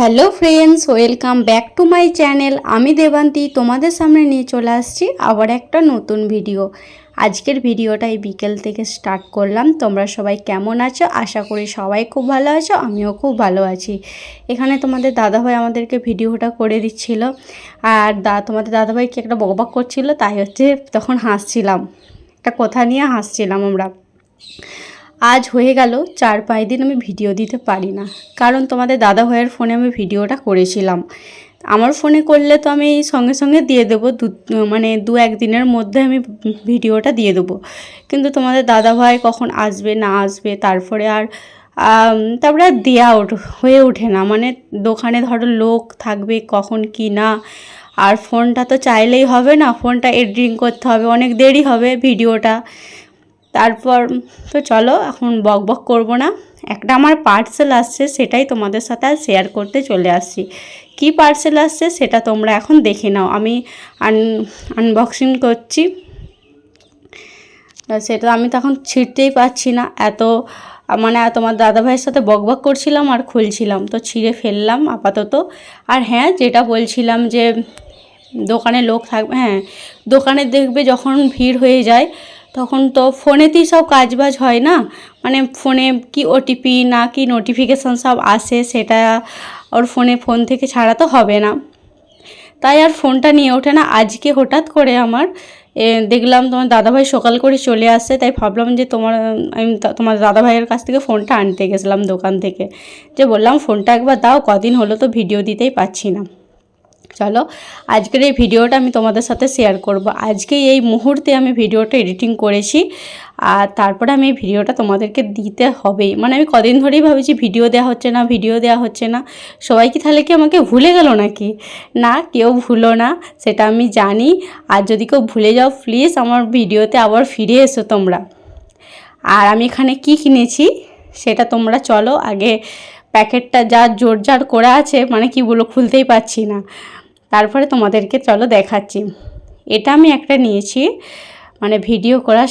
Hello friends, welcome back to my channel. আমি দেবান্তি, তোমাদের সামনে নিয়ে চলে আসছি আবার একটা নতুন ভিডিও। আজকের ভিডিওটা এই বিকেল থেকে স্টার্ট করলাম। তোমরা সবাই কেমন আছো? আশা করি সবাই খুব ভালো আছো, আমিও খুব ভালো আছি। এখানে তোমাদের দাদাভাই আমাদেরকে ভিডিওটা করে দিচ্ছিল। আর দা, তোমাদের দাদাভাই কি একটা বকবক করছিল? তাই হচ্ছে তখন হাসছিলাম। একটা কথা নিয়ে হাসছিলাম আমরা। আজ হয়ে গেল চার পাঁচ দিন আমি ভিডিও দিতে পারি না। কারণ তোমাদের দাদা ভাইয়ের ফোনে আমি ভিডিওটা করেছিলাম। আমার ফোনে করলে তো আমি সঙ্গে সঙ্গে দিয়ে দেবো, দু মানে দু একদিনের মধ্যে আমি ভিডিওটা দিয়ে দেবো। কিন্তু তোমাদের দাদা ভাই কখন আসবে, না আসবে, তারপরে আর তারপরে আর ওঠ, হয়ে ওঠে না। মানে দোকানে ধরো লোক থাকবে কখন কি না, আর ফোনটা তো চাইলেই হবে না। ফোনটা এডিটিং করতে হবে, অনেক দেরি হবে ভিডিওটা। তারপর, তো চলো, এখন বক বক করব না। একটা আমার পার্সেল আসছে, সেটাই তোমাদের সাথে আর শেয়ার করতে চলে আসছি। কি পার্সেল আসছে, সেটা তোমরা এখন দেখে নাও। আমি আন আনবক্সিং করছি। সেটা আমি তখন ছিঁড়তেই পারছি না। এত মানে তোমার দাদা ভাইয়ের সাথে বক বক করছিলাম আর খুলছিলাম। তো ছিঁড়ে ফেললাম আপাতত। আর হ্যাঁ যেটা বলছিলাম যে দোকানে লোক থাকবে হ্যাঁ দোকানে দেখবে যখন ভিড় হয়ে যায় তখন তো ফোনেতেই সব কাজবাজ হয় না? মানে ফোনে কি ওটিপি না কি নোটিফিকেশান সব আসে, সেটা ওর ফোনে ফোন থেকে ছাড়া তো হবে না। তাই আর ফোনটা নিয়ে ওঠে না। আজকে হঠাৎ করে আমার দেখলাম তোমার দাদাভাই সকাল করে চলে আসছে তাই ভাবলাম যে তোমার, আমি তোমার দাদাভাইয়ের কাছ থেকে ফোনটা আনতে গেছিলাম দোকান থেকে। যে বললাম, ফোনটা একবার দাও, কদিন হলো তো ভিডিও দিতেই পাচ্ছি না। চলো, আজকের এই ভিডিওটা আমি তোমাদের সাথে শেয়ার করব। আজকে এই মুহূর্তে আমি ভিডিওটা এডিটিং করেছি, আর তারপরে আমি এই ভিডিওটা তোমাদেরকে দিতে হবেই মানে আমি কদিন ধরেই ভাবছি ভিডিও দেওয়া হচ্ছে না, ভিডিও দেওয়া হচ্ছে না। সবাই কি তাহলে কি আমাকে ভুলে গেল নাকি? না, কেউ ভুলো না, সেটা আমি জানি। আর যদি কেউ ভুলে যাও প্লিজ আমার ভিডিওতে আবার ফিরে এসো তোমরা। আর আমি এখানে কি কিনেছি, সেটা তোমরা চলো, আগে প্যাকেটটা যা জোরজার করা আছে মানে কি বলো খুলতেই পারছি না। তারপরে তোমাদেরকে চলো দেখাচ্ছি। এটা আমি একটা নিয়েছি মানে ভিডিও করা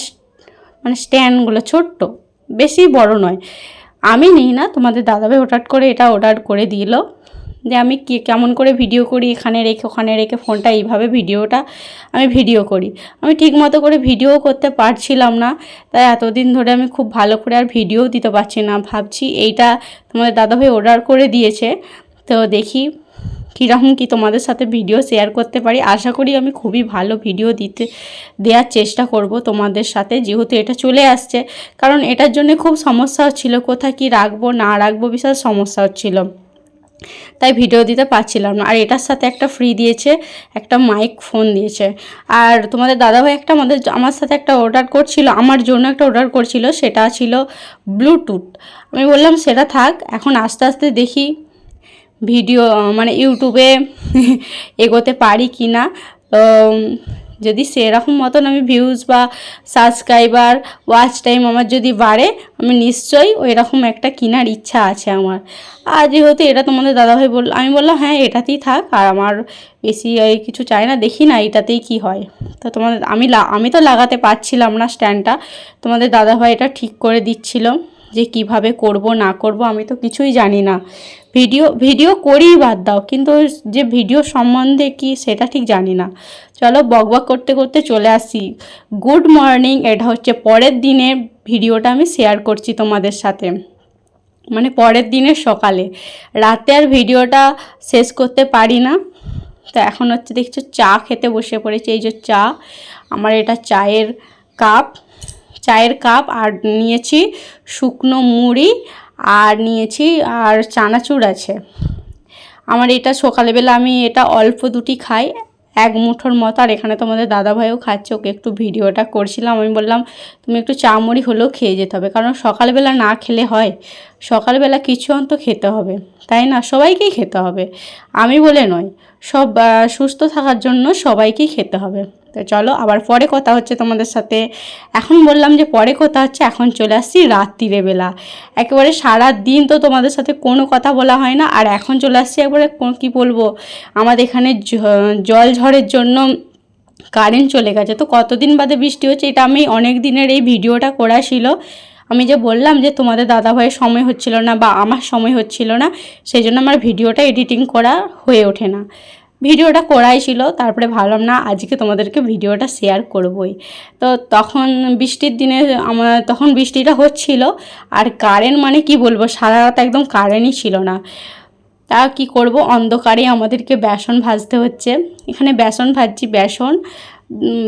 মানে স্ট্যান্ডগুলো ছোট্ট, বেশি বড় নয়। আমি নিই না, তোমাদের দাদাভাই হঠাৎ করে এটা অর্ডার করে দিল, যে আমি কি, কেমন করে ভিডিও করি, এখানে রেখে, ওখানে রেখে, ফোনটা এইভাবে ভিডিওটা আমি ভিডিও করি। আমি ঠিক মতো করে ভিডিও করতে পারছিলাম না, তাই এতদিন ধরে আমি খুব ভালো করে আর ভিডিও দিতে পারছি না। ভাবছি এইটা তোমাদের দাদাভাই অর্ডার করে দিয়েছে, তো দেখি কীরকম কি তোমাদের সাথে ভিডিও শেয়ার করতে পারি? আশা করি আমি খুবই ভালো ভিডিও দিতে দেওয়ার চেষ্টা করব তোমাদের সাথে, যেহেতু এটা চলে আসছে। কারণ এটার জন্য খুব সমস্যা হচ্ছিল কোথায় কি রাখব, না রাখব বিশাল সমস্যা হচ্ছিল। তাই ভিডিও দিতে পারছিলাম না। আর এটার সাথে একটা ফ্রি দিয়েছে, একটা মাইক ফোন দিয়েছে। আর তোমাদের দাদাভাই একটা আমাদের, আমার সাথে একটা অর্ডার করছিল, আমার জন্য একটা অর্ডার করছিল, সেটা ছিল ব্লুটুথ আমি বললাম, সেটা থাক, এখন আস্তে আস্তে দেখি। ভিডিও মানে ইউটিউবে এগোতে পারি কি না যদি সেরকম মতন আমি ভিউজ বা সাবস্ক্রাইবার ওয়াচ টাইম আমার যদি বাড়ে, আমি নিশ্চয়ই ওই রকম একটা কেনার ইচ্ছা আছে আমার। আর যেহেতু এটা তোমাদের দাদাভাই বল, আমি বললাম হ্যাঁ এটাতেই থাক, আর আমার বেশি কিছু চাই না, দেখি না এটাতেই কি হয়। তো তোমাদের, আমি আমি তো লাগাতে পারছিলাম না স্ট্যান্ডটা তোমাদের দাদাভাই এটা ঠিক করে দিচ্ছিল। যে কীভাবে করব, না করব, আমি তো কিছুই জানি না। ভিডিও ভিডিও করেই বাদ দাও, কিন্তু যে ভিডিও সম্বন্ধে কি সেটা ঠিক জানি না। চলো বকবক করতে করতে চলে আসি। গুড মর্নিং, এটা হচ্ছে পরের দিনের ভিডিওটা আমি শেয়ার করছি তোমাদের সাথে। মানে পরের দিনের সকালে। রাতে আর ভিডিওটা শেষ করতে পারি না। তো এখন হচ্ছে দেখছ চা খেতে বসে পড়েছি, এই যে চা। আমার এটা চায়ের কাপ। চায়ের কাপ আর নিয়েছি শুকনো মুড়ি আর নিয়েছি আর চানাচুর আছে। আমার এটা সকালবেলা আমি এটা অল্প দুটি খাই, এক মুঠোর মতো। আর এখানে তোমাদের দাদাভাইও খাচ্ছে, ওকে একটু ভিডিওটা করছিলাম। আমি বললাম, তুমি একটু চা মুড়ি হলেও খেয়ে যেতে হবে, কারণ সকালবেলা না খেলে হয়। সকালবেলা কিছু অন্ত খেতে হবে, তাই না? সবাইকেই খেতে হবে। আমি বলে নয়, সব সুস্থ থাকার জন্য সবাইকেই খেতে হবে। তো চলো, আবার পরে কথা হচ্ছে তোমাদের সাথে। এখন বললাম যে পরে কথা হচ্ছে, এখন চলে আসছি রাত্রিরে বেলা একেবারে সারা দিন তো তোমাদের সাথে কোনো কথা বলা হয় না, আর এখন চলে আসছি একবারে কি বলব? আমাদের এখানে জল ঝড়ের জন্য কারেন্ট চলে গেছে। তো কতদিন বাদে বৃষ্টি হচ্ছে এটা আমি অনেক দিনের এই ভিডিওটা করা ছিল। আমি যে বললাম যে তোমাদের দাদাভাইয়ের সময় হচ্ছিল না বা আমার সময় হচ্ছিল না, সেই জন্য আমার ভিডিওটা এডিটিং করা হয়ে ওঠে না। ভিডিওটা করাই ছিল, তারপরে ভাবলাম, না, আজকে তোমাদেরকে ভিডিওটা শেয়ার করবই। তো তখন বৃষ্টির দিনে আমার তখন বৃষ্টিটা হচ্ছিল, আর কারেন্ট মানে কি বলব, সারা রাত একদম কারেন্টই ছিল না। তা কি করব, অন্ধকারে আমাদেরকে বেসন ভাজতে হচ্ছে। এখানে বেসন ভাজছি, বেসন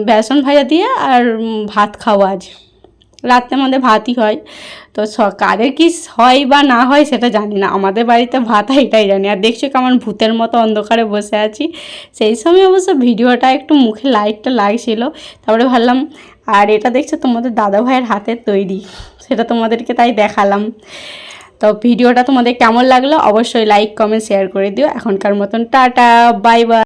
বেসন ভাজা দিয়ে আর ভাত খাওয়া আজ। রাত্রে আমাদের ভাতই হয়। তো কাদের কি হয় বা না হয় সেটা জানি না। আমাদের বাড়িতে ভাত হয় এটাই জানি। আর দেখছ কেমন ভূতের মতো অন্ধকারে বসে আছি। সেই সময় অবশ্য ভিডিওটা একটু মুখে লাইটটা লাগছিল, তারপরে ভাবলাম, আর এটা দেখছ তোমাদের দাদা ভাইয়ের হাতের তৈরি, সেটা তোমাদেরকে তাই দেখালাম। তো ভিডিওটা তোমাদের কেমন লাগল অবশ্যই লাইক কমেন্ট শেয়ার করে দিও। এখনকার মতন টাটা বাই বাই